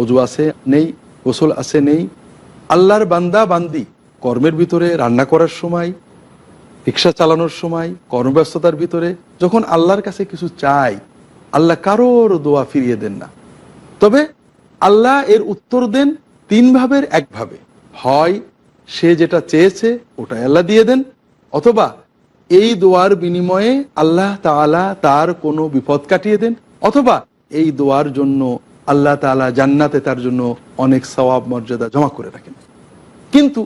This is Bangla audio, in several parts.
অজু আছে নেই, গোসল আছে নেই। আল্লাহর বান্দা বান্দি, কর্মের ভিতরে, রান্না করার সময়, রিক্সা চালানোর সময়, কর্মব্যস্ততার ভিতরে, যখন আল্লাহর কাছে কিছু চাই, আল্লাহ কারোর দোয়া ফিরিয়ে দেন না। তবে আল্লাহ এর উত্তর দেন তিন ভাবের একভাবে হয়, সে যেটা চেয়েছে, ওটাই আল্লাহ দিয়ে দেন, অথবা এই দোয়ার বিনিময়ে আল্লাহ তাআলা তার কোনো বিপদ কাটিয়ে দেন, অথবা এই দোয়ার জন্য আল্লাহ তাআলা জান্নাতে তার জন্য অনেক সওয়াব, মর্যাদা জমা করে রাখেন। কিন্তু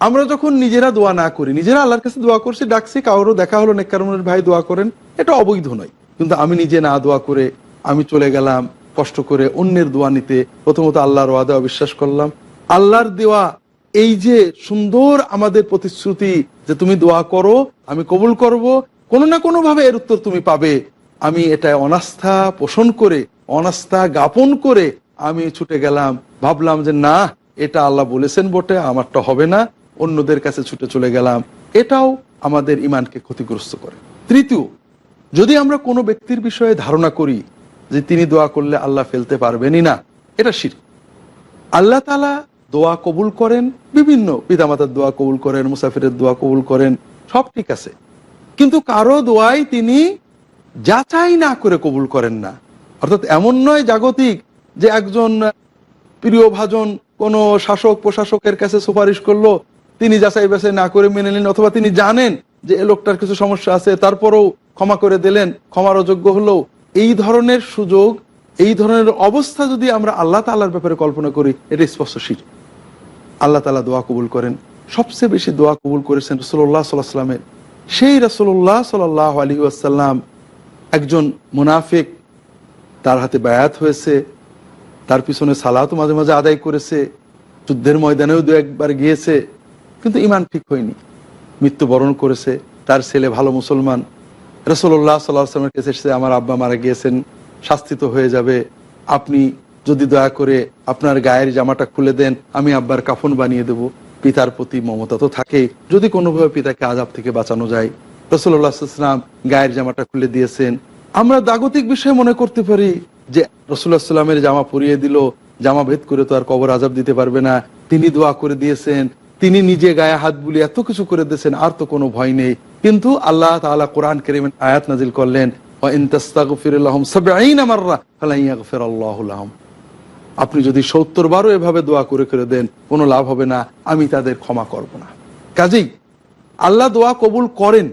আমরা যখন নিজেরা দোয়া না করি, নিজেরা আল্লাহর কাছে দোয়া করছি, ডাকছি কারোর দেখা হলো নেককারমের ভাই দোয়া করেন, এটা অবৈধ নয়। কিন্তু আমি নিজে না দোয়া করে আমি চলে গেলাম, কষ্ট করে অন্যের দোয়া নিতে, প্রথমত আল্লাহর ওয়াদা বিশ্বাস করলাম। আল্লাহর দেওয়া এই যে সুন্দর আমাদের প্রতিশ্রুতি যে তুমি দোয়া করো, আমি কবুল করব। কোনো না কোনো ভাবে এর উত্তর তুমি পাবে। আমি এটা অনাস্থা পোষণ করে, অনাস্থা জ্ঞাপন করে আমি ছুটে গেলাম। ভাবলাম যে না, এটা আল্লাহ বলেছেন বটে, আমারটা হবে না। অন্যদের কাছে ছুটে চলে গেলাম। এটাও আমাদের ইমানকে ক্ষতিগ্রস্ত করে। তৃতীয়, যদি আমরা কোনো ব্যক্তির বিষয়ে ধারণা করি যে তিনি দোয়া করলে আল্লাহ ফেলতে পারবেনই না, এটা শির আল্লাহ তালা দোয়া কবুল করেন, বিভিন্ন পিতামাতার দোয়া কবুল করেন, মুসাফিরের দোয়া কবুল করেন, সব ঠিক আছে। কিন্তু কারও দোয়াই তিনি যাচাই না করে কবুল করেন না। অর্থাৎ এমন নয় জাগতিক যে একজন প্রিয় ভাজন কোন শাসক, প্রশাসকের কাছে সুপারিশ করল, তিনি যাচাই বাছাই না করে মেনে নিলেন, অথবা তিনি জানেন যে এ লোকটার কিছু সমস্যা আছে, তারপরেও ক্ষমা করে দিলেন ক্ষমার অযোগ্য হলো। এই ধরনের সুযোগ, এই ধরনের অবস্থা যদি আমরা আল্লাহ তাল্লার ব্যাপারে কল্পনা করি, এটা স্পষ্ট শির। আল্লাহ তালা দোয়া কবুল করেন। সবচেয়ে বেশি দোয়া কবুল করেছেন সাল্লাহ সাল্লামের সেই রসুল্লাহ সাল্লাহ আলী আসাল্লাম একজন মুনাফিক, তার হাতে বায়াত হয়েছে, তার পিছনে সালাতও মাঝে মাঝে আদায় করেছে, যুদ্ধের ময়দানেও দু একবার গিয়েছে, কিন্তু ইমান ঠিক হয়নি। মৃত্যুবরণ করেছে, তার ছেলে ভালো মুসলমান। রসল্লাহ সাল্লাহামের কাছে এসেছে আমার আব্বা মারা গিয়েছেন শাস্তিত হয়ে যাবে। আপনি যদি দয়া করে আপনার গায়ের জামাটা খুলে দেন, আমি আব্বার কাফন বানিয়ে দেব। পিতার প্রতি মমতা তো থাকেই। যদি কোনোভাবে পিতাকে আজাব থেকে বাঁচানো যায়। রসুল্লাহাম গায়ের জামাটা খুলে দিয়েছেন। আমরা দাগতিক বিষয়ে মনে করতে পারি যে রসুল্লাহ সাল্লামের জামা পরিয়ে দিল। জামা ভেদ করে তো আর কবর আজাব দিতে পারবে না। তিনি দোয়া করে দিয়েছেন। তিনি নিজে গায়ে হাত বুলি এত কিছু করে দিয়েছেন, আর তো কোনো ভয় নেই। কিন্তু আল্লাহ তাআলা কোরআন করিম আয়াত নাজিল করলেন আপনি যদি সত্তর বারও এভাবে দোয়া করে করে দেন, কোনো লাভ হবে না, আমি তাদের ক্ষমা করব না। কাজেই আল্লাহ দোয়া কবুল করেন,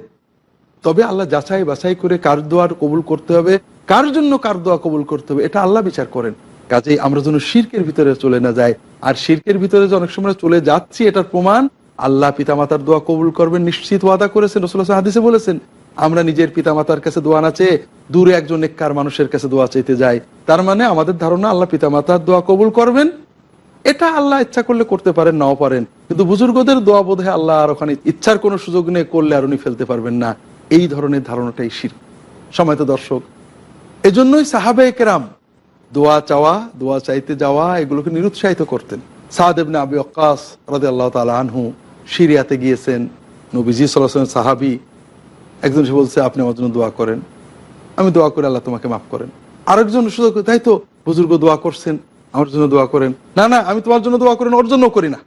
তবে আল্লাহ যাচাই বাছাই করে কার দোয়ার কবুল করতে হবে, কার জন্য কার দোয়া কবুল করতে হবে, এটা আল্লাহ বিচার করেন। কাজেই আমরা যেন শির্কের ভিতরে চলে না যাই, আর শির্কের ভিতরে যে অনেক সময় চলে যাচ্ছি, এটার প্রমাণ আল্লাহ পিতামাতার দোয়া কবুল করবেন, নিশ্চিত ওয়াদা করেছেন রসুল্লাহ হাদিসে বলেছেন আমরা নিজের পিতামাতার কাছে দোয়া না চেয়ে দূরে একজন নেককার মানুষের কাছে দোয়া চাইতে যাই। তার মানে আমাদের ধারণা, আল্লাহ পিতামাতার দোয়া কবুল করবেন। এটা আল্লাহ ইচ্ছা করলে করতে পারেন, নাও পারেন। কিন্তু বুজুর্গদের দোয়া বোধে আল্লাহ আর ওখানে ইচ্ছার কোনো সুযোগ নেই, করলে আর উনি ফেলতে পারবেন না। এই ধরনের ধারণাটাই শির। সময় তো দর্শক। এজন্যই সাহাবে একরাম দোয়া চাওয়া, দোয়া চাইতে যাওয়া, এগুলোকে নিরুৎসাহিত করতেন। সাহাদেবনে আবি অক্কাস রাদে আল্লাহ তালা আনহু সিরিয়াতে গিয়েছেন। নবীজি সাল্লাহ সাহাবি একজন সে বলছে, আপনি আমার জন্য দোয়া করেন। আমি দোয়া করে আল্লাহ তোমাকে মাফ করেন। আরেকজন সুযোগ তাই তো বুজুর্গ দোয়া করছেন, আমার জন্য দোয়া করেন। না না, আমি তোমার জন্য দোয়া করেন, ওর জন্য করি না।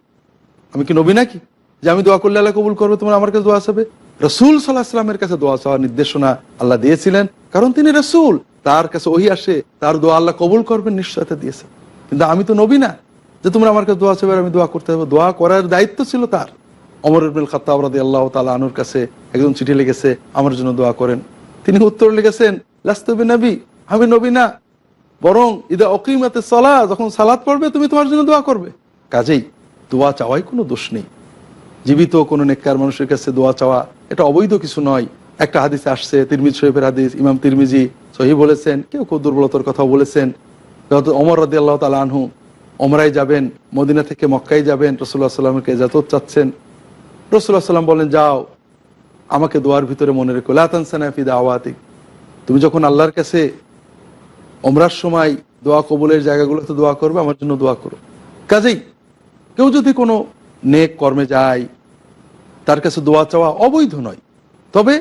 আমি কি নবী নাকি? যে আমি দোয়া করলে আল্লাহ কবুল করবে, তোমার আমার কাছে দোয়া চাবে? রসুল সাল্লাহ সাল্লামের কাছে দোয়া চাওয়ার নির্দেশনা আল্লাহ দিয়েছিলেন, কারণ তিনি রসুল। তার কাছে ওহি আসে, তার দোয়া আল্লাহ কবুল করবেন নিশ্চয়তা দিয়েছে। কিন্তু আমি তো নবী না, যে তোমরা আমার কাছে দোয়া চাবে আমি দোয়া করতে হবে দোয়া করার দায়িত্ব ছিল তার। অমর ইবনুল খাত্তাব রাদি আল্লাহ তালা আনুর কাছে একজন চিঠি লিখেছে, আমার জন্য দোয়া করেন। তিনি উত্তর লিখেছেন লাস্তবি নবী আমি নবী না। বরং ইদা অকিমাতে সলা যখন সালাদ পড়বে, তুমি তোমার জন্য দোয়া করবে। কাজেই দোয়া চাওয়াই কোনো দোষ নেই। জীবিত কোনো নেককার মানুষের কাছে দোয়া চাওয়া, এটা অবৈধ কিছু নয়। একটা হাদিসে আসছে, তিরমিজ শরীফের হাদিস, ইমাম তিরমিজি সহি বলেছেন, কেউ কেউ দুর্বলতার কথা বলেছেন। অমর রাদি আল্লাহ তালা আনহু অমরাই যাবেন, মদিনা থেকে মক্কাই যাবেন রসুল্লাহ সাল্লামকে এজাজত চাচ্ছেন। রসুল্লাহ সাল্লাম বলেন, যাও, আমাকে দোয়ার ভিতরে মনে রেখো। লাতানসানাফিদা আওয়াতিক তুমি যখন আল্লাহর কাছে অমরার সময় দোয়া কবুলের জায়গাগুলোতে দোয়া করবে, আমার জন্য দোয়া করো। কাজেই, কেউ যদি কোনো নেক কর্মে যায়, তার কাছে দোয়া চাওয়া অবৈধ নয়। তবে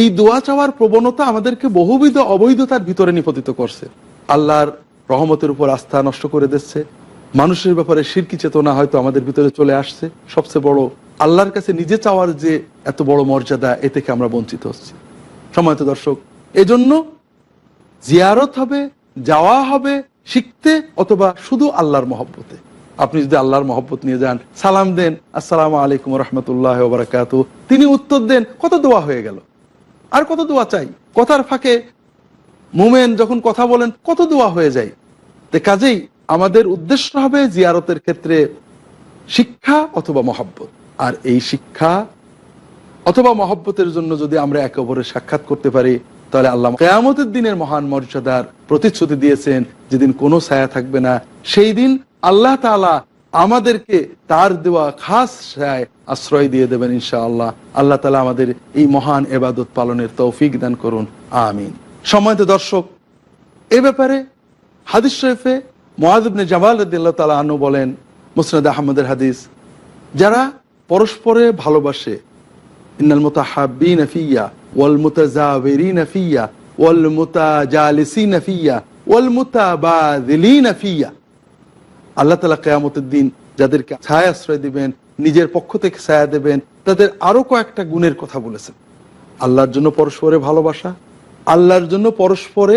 এই দোয়া চাওয়ার প্রবণতা আমাদেরকে বহুবিধ অবৈধতার ভিতরে নিপতিত করছে। আল্লাহর রহমতের উপর আস্থা নষ্ট করে দিচ্ছে। মানুষের ব্যাপারে শিরকি চেতনা হয়তো আমাদের ভিতরে চলে আসছে। সবচেয়ে বড় আল্লাহর কাছে নিজে চাওয়ার যে এত বড় মর্যাদা, এ থেকে আমরা বঞ্চিত হচ্ছি। সময়ত দর্শক, এজন্য জিয়ারত হবে, যাওয়া হবে, শিখতে, অথবা শুধু আল্লাহর মহব্বতে। আপনি যদি আল্লাহর মহব্বত নিয়ে যান, সালাম দেন, আসসালাম আলাইকুম রহমতুল্লাহ বারাকাত তিনি উত্তর দেন, কত দোয়া হয়ে গেল? আর কত দোয়া চাই? কথার ফাঁকে মোমেন যখন কথা বলেন, কত দোয়া হয়ে যায়? তে কাজেই আমাদের উদ্দেশ্য হবে জিয়ারতের ক্ষেত্রে শিক্ষা অথবা মহব্বত। আর এই শিক্ষা অথবা মহব্বতের জন্য যদি আমরা একে অপরের সাক্ষাৎ করতে পারি, তাহলে আল্লাহ কেয়ামতের দিনের মহান মর্যাদার প্রতিশ্রুতি দিয়েছেন, যেদিন কোনো ছায়া থাকবে না। সেই দিন আল্লাহ তাআলা আমাদেরকে তার দেওয়া খাস ছায় আশ্রয় দিয়ে দেবেন ইনশা আল্লাহ আল্লাহ তালা আমাদের এই মহান এবাদত পালনের তৌফিক দান করুন। আমিন। সময়ত দর্শক, এ ব্যাপারে হাদিস শরীফে মোয়াজবনে জামাল রদিল্লা তালা আনু বলেন, মুসনাদ আহমদের হাদিস, যারা পরস্পরে ভালোবাসে। ইন্নাল মুতাহাব্বিন ফিয়া, ওয়াল মুতাজাওয়িরিন ফিয়া, ওয়াল মুতাজালিসিন ফিয়া, ওয়াল মুতাবাদিলিন ফিয়া। আল্লাহ তালা কেয়ামতের দিন যাদেরকে ছায়া আশ্রয় দিবেন, নিজের পক্ষ থেকে ছায়া দেবেন, তাদের আরও কয়েকটা গুণের কথা বলেছেন। আল্লাহর জন্য পরস্পরে ভালোবাসা, আল্লাহর জন্য পরস্পরে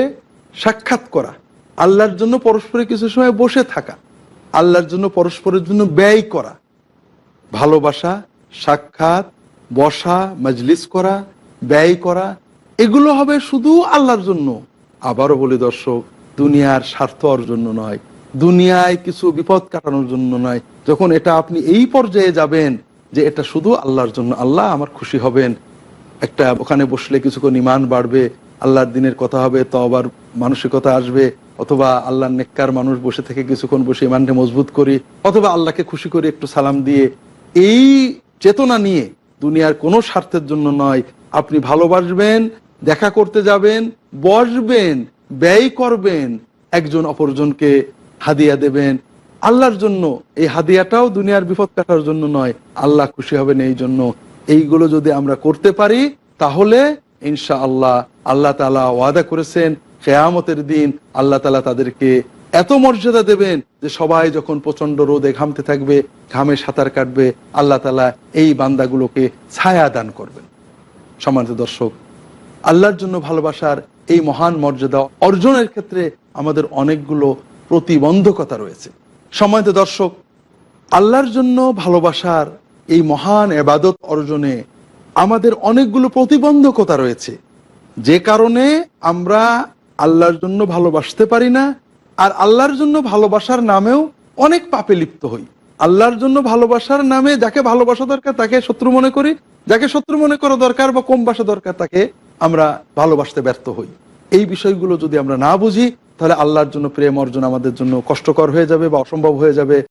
সাক্ষাৎ করা, আল্লাহর জন্য পরস্পরে কিছু সময় বসে থাকা, আল্লাহর জন্য পরস্পরের জন্য ব্যয় করা ভালোবাসা, সাক্ষাৎ, বসা, মজলিস করা, ব্যয় করা, এগুলো হবে শুধু আল্লাহর জন্য। আবারও বলি দর্শক, দুনিয়ার স্বার্থ অর্জন নয়, দুনিয়ায় কিছু বিপদ কাটানোর জন্য নয়। যখন এটা আপনি এই পর্যায়ে যাবেন যে এটা শুধু আল্লাহর জন্য, আল্লাহ আমার খুশি হবেন। একটা ওখানে বসলে কিছুক্ষণ ইমান বাড়বে, আল্লাহর দিনের কথা হবে তো আবার মানসিকতা আসবে, অথবা আল্লাহর নেককার মানুষ বসে থেকে কিছুক্ষণ বসে ইমানটা মজবুত করি, অথবা আল্লাহকে খুশি করে একটু সালাম দিয়ে এই চেতনা নিয়ে দুনিয়ার কোনো স্বার্থের জন্য নয়। আপনি ভালোবাসবেন, দেখা করতে যাবেন, বসবেন, ব্যয় করবেন, একজন অপরজনকে হাদিয়া দেবেন। আল্লাহর জন্য এই হাদিয়াটাও দুনিয়ার বিপদ কাটার জন্য নয়। আল্লাহ খুশি হবেন এই জন্য। এইগুলো যদি আমরা করতে পারি, তাহলে ইনশা আল্লাহ আল্লাহ তালা ওয়াদা করেছেন, কেয়ামতের দিন আল্লাহ তালা তাদেরকে এত মর্যাদা দেবেন যে সবাই যখন প্রচণ্ড রোদে ঘামতে থাকবে, ঘামে সাঁতার কাটবে, আল্লাহ তালা এই বান্দাগুলোকে ছায়া দান করবেন। সম্মানিত দর্শক, আল্লাহর জন্য ভালোবাসার এই মহান মর্যাদা অর্জনের ক্ষেত্রে আমাদের অনেকগুলো প্রতিবন্ধকতা রয়েছে। সম্মানিত দর্শক, আল্লাহর জন্য ভালোবাসার এই মহান এবাদত অর্জনে আমাদের অনেকগুলো প্রতিবন্ধকতা রয়েছে। যে কারণে আমরা আল্লাহর জন্য ভালোবাসতে পারি না আর আল্লাহর জন্য ভালোবাসার নামেও অনেক পাপে লিপ্ত হই। আল্লাহর জন্য ভালোবাসার নামে যাকে ভালোবাসা দরকার তাকে শত্রু মনে করি, যাকে শত্রু মনে করা দরকার বা কম বাসা দরকার তাকে আমরা ভালোবাসতে ব্যর্থ হই। এই বিষয়গুলো যদি আমরা না বুঝি, তাহলে আল্লাহর জন্য প্রেম অর্জন আমাদের জন্য কষ্টকর হয়ে যাবে বা অসম্ভব হয়ে যাবে।